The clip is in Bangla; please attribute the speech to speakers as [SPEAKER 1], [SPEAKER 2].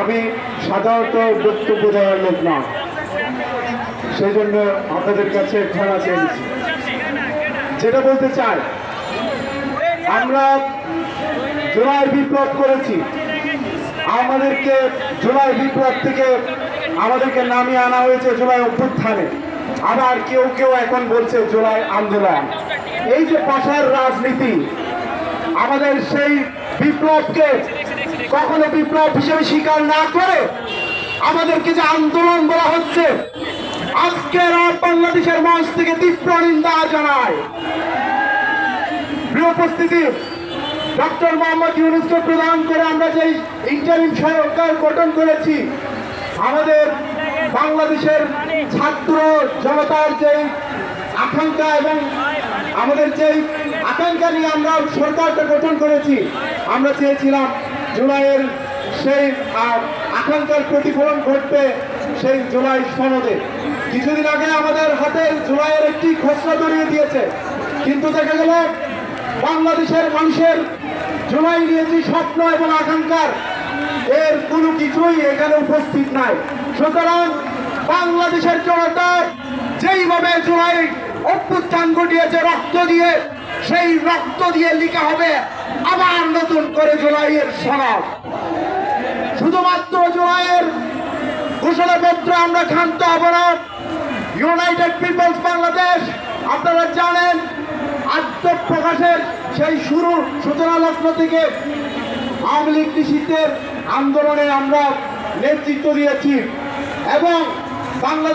[SPEAKER 1] আমি সাধারণত বক্তব্য দেওয়ার লোক না। সেই জন্য আপনাদের কাছে ক্ষমা চেয়ে নিচ্ছি। যেটা বলতে চাই, আমরা জুলাই বিপ্লব করেছি। আমাদেরকে জুলাই বিপ্লব থেকে আমাদেরকে নামিয়ে আনা হয়েছে জুলাই অভ্যুত্থানে। আবার কেউ কেউ এখন বলছে জুলাই আন্দোলন। এই যে পাশার রাজনীতি, আমাদের সেই বিপ্লবকে কখনো বিপ্লব হিসেবে স্বীকার না করে আমাদেরকে যে আন্দোলন বলা হচ্ছে আজকের আর বাংলাদেশের মঞ্চ থেকে তীব্র নিন্দা জানায়। উপস্থিতি, ডক্টর মোহাম্মদ ইউনুসকে প্রদান করে আমরা যে ইন্টারিম সরকার গঠন করেছি, আমাদের বাংলাদেশের ছাত্র জনতার যে আকাঙ্ক্ষা এবং আমাদের যে আকাঙ্ক্ষা নিয়ে আমরা সরকারটা গঠন করেছি, আমরা চেয়েছিলাম জুলাইয়ের সেই আকাঙ্ক্ষার প্রতিফলন ঘটবে সেই জুলাই সনদে। কিছুদিন আগে আমাদের হাতে জুলাইয়ের একটি খসড়া ধরিয়ে দিয়েছে। কিন্তু দেখা গেল, বাংলাদেশের মানুষের জুলাই নিয়ে যে স্বপ্ন এবং আকাঙ্ক্ষার, এর কোনো কিছুই এখানে উপস্থিত নাই। সুতরাং বাংলাদেশের জনতা যেইভাবে জুলাই অভ্যুত্থান ঘটিয়েছে, রক্ত দিয়ে, সেই রক্ত দিয়ে লিখা হবে, আবার নতুন করে জুলাইয়ের সনদ। শুধুমাত্র জুলাইয়ের ঘোষণাপত্র আমরা ক্ষান্ত হব না। ইউনাইটেড পিপলস বাংলাদেশ আপনারা জানেন, আত্মপ্রকাশের সেই শুরু সূচনা লগ্ন থেকে আওয়ামী লীগ নিষিদ্ধের আন্দোলনে আমরা নেতৃত্ব দিয়েছি। এবং বাংলাদেশ